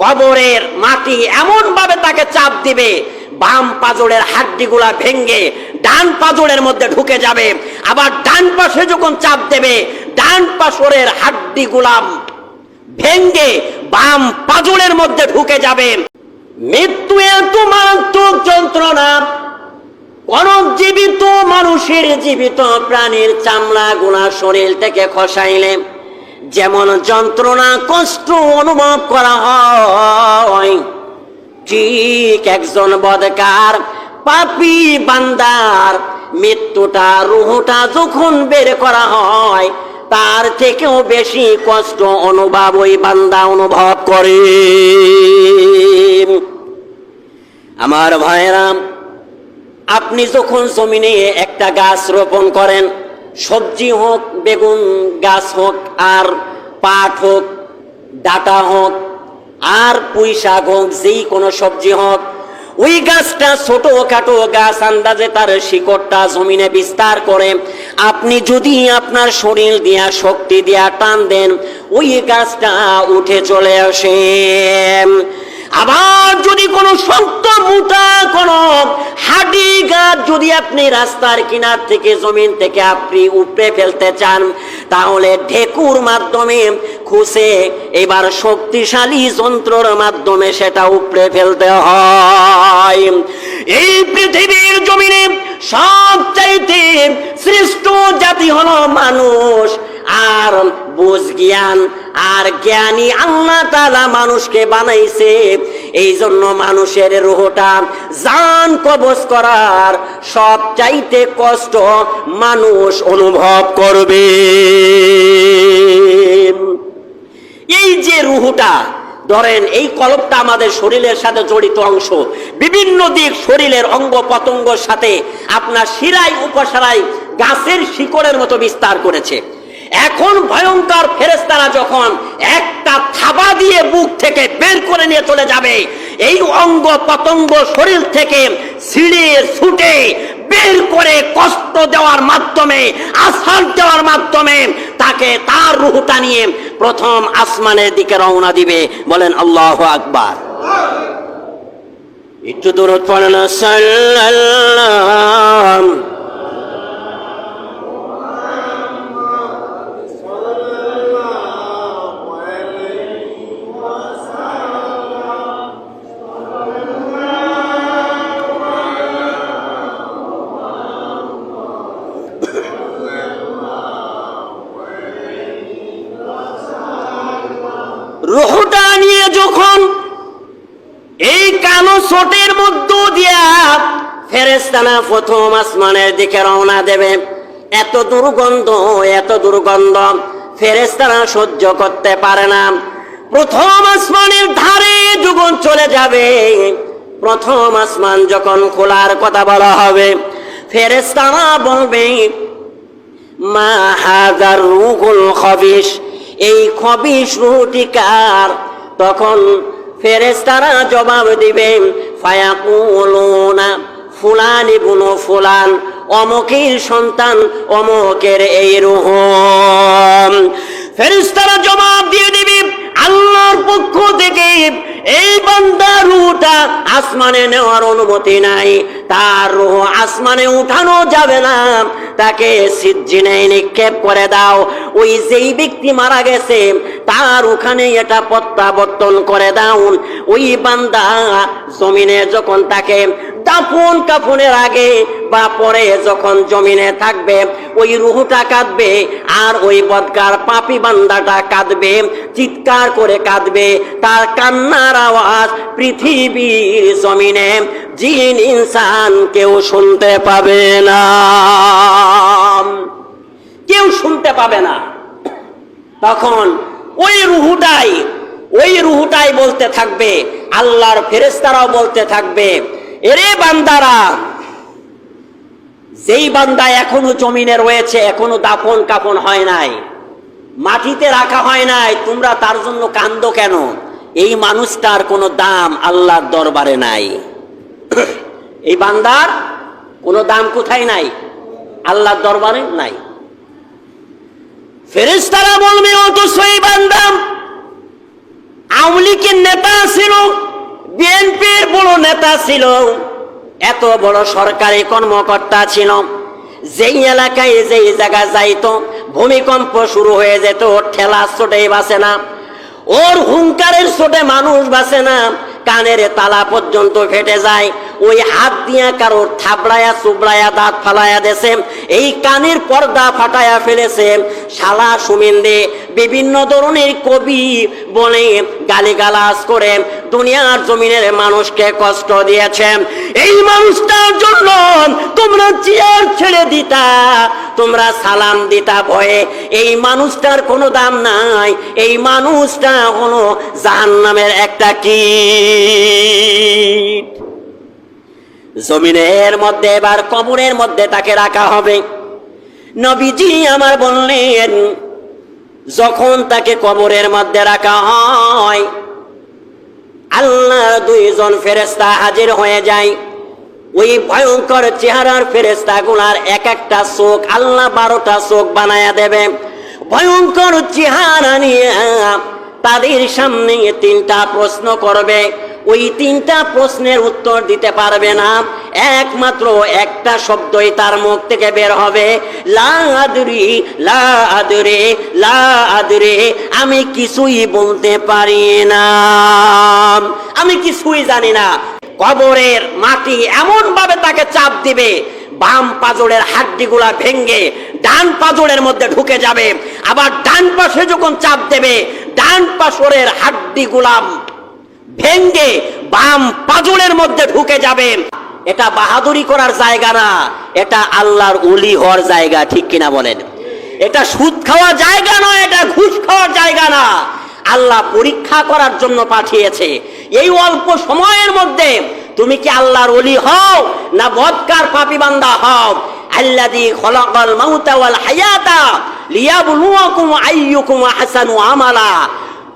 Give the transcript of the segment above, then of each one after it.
কবরের মাটি এমন ভাবে তাকে চাপ দিবে, বাম পাজরের হাড্ডিগুলা ভেঙ্গে ডান পাজরের মধ্যে ঢুকে যাবে। আবার ডান পাশে যখন চাপ দেবে, ডান পাশরের হাড্ডিগুলা ভেঙ্গে বাম পাজরের মধ্যে ঢুকে যাবে। মৃত্যু এত মারাত্মক যন্ত্রণা কোন জীবিত মানুষের জীবিত প্রাণীর চামড়া গুলা শরীর থেকে খসাইলে। যেমন যন্ত্রণা, কষ্ট অনুভব করা হয়। ঠিক একজন বদকার, পাপি বান্দার মৃত্যুটা, রুহটা যখন বের করা হয়, তার থেকেও বেশি কষ্ট অনুভব ওই বান্দা অনুভব করে। আমার ভাইরাম আপনি যখন জমিনে একটা গাছ রোপণ করেন সবজি হোক, বেগুন গাছ হোক, আর পাট হোক, ডাটা হোক, আর পুঁই শাক হোক, যেই কোনো সবজি হোক, ওই গাছটা ছোট খাটো গাছ, আন্দাজে তার শিকড়টা জমিনে বিস্তার করে, আপনি যদি আপনার শরীর দিয়া শক্তি দিয়া টান দেন, ওই গাছটা উঠে চলে আসে। আবার যদি কোনো শক্ত মোটা কোন হাডি গাছ যদি আপনি রাস্তার কিনার থেকে, জমিন থেকে আপনি উপড়ে ফেলতে চান, তাহলে ঢেকুর মাধ্যমে খুশে এবার শক্তিশালী যন্ত্রর মাধ্যমে সেটা উপড়ে ফেলতে হয়। এই পৃথিবীর জমিনে সব চাইতে শ্রেষ্ঠ জাতি হলো মানুষ, আর বুঝ জ্ঞান আর জ্ঞানী আল্লাহ তালা মানুষকে বানাইছে। এই জন্য মানুষের রুহটা জান কবজ করার সব চাইতে কষ্ট মানুষ অনুভব করবে। এই যে রুহুটা, ধরেন এই কলপটা আমাদের শরীরের সাথে জড়িত অংশ, বিভিন্ন দিক শরীরের অঙ্গ পতঙ্গর সাথে আপনার শিরাই উপসারাই গাছের শিকড়ের মতো বিস্তার করেছে। এখন ভয়ঙ্কর ফেরেস্তারা যখন একটা থাবা দিয়ে বুক থেকে বের করে নিয়ে চলে যাবে, এই অঙ্গ পতঙ্গ শরীর থেকে ছিঁড়ে ছুটে বের করে কষ্ট দেওয়ার মাধ্যমে আসার দেওয়ার মাধ্যমে তাকে তার রুহটা নিয়ে প্রথম আসমানের দিকে রওনা দিবে। বলেন, আল্লাহ আকবার। একটু দূর পড়েন সাল্লাল্লাহ। সোটের মধ্য দিয়া ফেরেস্তানা প্রথম আসমানের দিকে রওনা দেবে। এত দুর্গন্ধ এত দুর্গন্ধ ফেরেস্তানা সহ্য করতে পারে না। প্রথম আসমানের ধারে যখন চলে যাবে। প্রথম আসমান যখন খোলার কথা বলা হবে ফেরেস্তানা বলবে, মা হাজার রুহুল খবিস এই খবিস রুহটি কার? তখন ফেরেস্তারা জবাব দিবে ফুলান ইবনু ফুলান, অমকের সন্তান অমকের এই রুহ ফেরেস্তারা জবাব দিয়ে দিবে, আল্লাহর পক্ষ থেকে এই বান্দার রুহটা আসমানে নেওয়ার অনুমতি নাই, তার রুহ আসমানে উঠানো যাবে না, তাকে সিজ্জিনে নিক্ষেপ করে দাও। ওই যেই ব্যক্তি মারা গেছে তার ওখানে এটা প্রত্যাবর্তন করে দাও ওই বান্দা জমিনে যখন তাকে দাফন কাফনের আগে বা পরে যখন জমিনে থাকবে, ওই রুহুটা কাঁদবে আর ওই বদকার পাপি বান্দাটা কাঁদবে, চিৎকার করে কাঁদবে। তার কান্নার আওয়াজ পৃথিবীর জমিনে জিন ইনসান কেউ শুনতে পাবে না। কেউ শুনতে পাবে না। তখন ওই রুহুটাই ওই রুহুটাই বলতে থাকবে, আল্লাহর ফেরেস্তারাও বলতে থাকবে, এরে বান্দারা, যেই বান্দা এখনও জমিনে রয়েছে, এখনও দাফন কাফন হয় নাই, মাটিতে রাখা হয় নাই, তোমরা তার জন্য কান্দ কেন? এই মানুষটার কোনো দাম আল্লাহর দরবারে নাই। এই বান্দার কোনো দাম কোথায় নাই? আল্লাহর দরবারে নাই। ফেরেশতারা বলবে অত সেই বান্দা। আওয়ামী লীগের নেতা ছিল, বিএনপির বড় নেতা ছিল, এত বড় সরকারি কর্মকর্তা ছিল। যেই এলাকায় যেই জায়গা যাইতো, ভূমিকম্প শুরু হয়ে যেত, ওর ঠেলা ছোটেই বাসে না, ওর হুঙ্কারের ছোটে মানুষ বাসে না, কানের তালা পর্যন্ত ফেটে যায়, ওই হাত দিয়া কারোর থাবড়ায়া চুবড়ায়া দাঁত ফালায়া দেছে এই কানের পর্দা ফাটায়া ফেলেছে শালা সুমিন্দে বিভিন্ন ধরনের কবি বলে গালিগালাজ করে দুনিয়ার জমিনের মানুষকে কষ্ট দিয়েছে। এই মানুষটার জন্য তোমরা চেয়ার ছেড়ে দিতা, তোমরা সালাম দিতা ভয়ে। এই মানুষটার কোনো দাম নাই, এই মানুষটা হলো জাহান্নামের একটা কীট। জমিনের মধ্যে এবার কবরের মধ্যে তাকে রাখা হবে। নবীজি আমার বললেন, যখন তাকে কবরের মধ্যে রাখা হয়, আল্লাহর দুইজন ফেরেস্তা হাজির হয়ে যায়। ওই ভয়ঙ্কর চেহারার ফেরেস্তা গুলার এক একটা চোখ আল্লাহ বারোটা চোখ বানায়া দেবে। ভয়ঙ্কর চেহারা নিয়ে তাদের সামনে তিনটা প্রশ্ন করবে। ওই তিনটা প্রশ্নের উত্তর দিতে পারবে না। একমাত্র একটা শব্দই তার মুখ থেকে বের হবে। লা আদরি, লা লা আদরে, আমি কিছুই বলতে পারি না। আমি কিছুই জানি না। কবরের মাটি এমন ভাবে তাকে চাপ দিবে, বাম পাজরের হাড্ডিগুলা ভেঙ্গে ডান পাজরের মধ্যে ঢুকে যাবে। আবার ডান পাশে যখন চাপ দেবে, ডান পাশরের হাড্ডিগুলা ভেঙ্গে বাম পাজরের মধ্যে ঢুকে যাবে। এটা বাহাদুরি করার জায়গা না, এটা আল্লাহর উলি হওয়ার জায়গা, ঠিক কিনা বলেন? এটা সুদ খাওয়ার জায়গা নয় এটা ঘুষ খাওয়ার জায়গা না। আল্লাহ পরীক্ষা করার জন্য পাঠিয়েছে। এই অল্প সময়ের মধ্যে তুমি কি আল্লাহর অলি হও, না বদকার পাপি বান্দা হও? আল্লাযী খলাকাল মাউতা ওয়াল হায়াতা লিয়াবলুয়াকুম আইয়ুকুম আহসানু আমালা।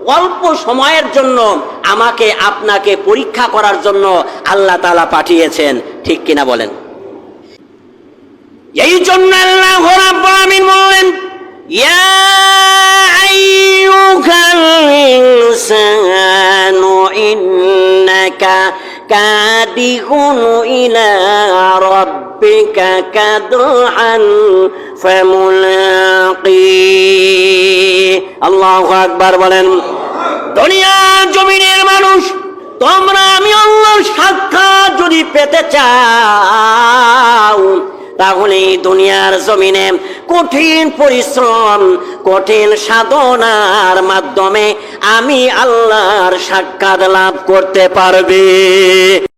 অল্প সময়ের জন্য আমাকে, আপনাকে পরীক্ষা করার জন্য আল্লাহ তালা পাঠিয়েছেন। ঠিক কিনা বলেন? এই জন্য আল্লাহ বললেন ফামুলাকি আল্লাহু আকবার বলেন দুনিয়া জমিনের মানুষ, তোমরা আমি আল্লাহর সাক্ষাৎ যদি পেতে চাও, তাহলে দুনিয়ার জমিনে কঠিন পরিশ্রম, কঠিন সাধনার মাধ্যমে আমি আল্লাহর সাক্ষাৎ লাভ করতে পারবে।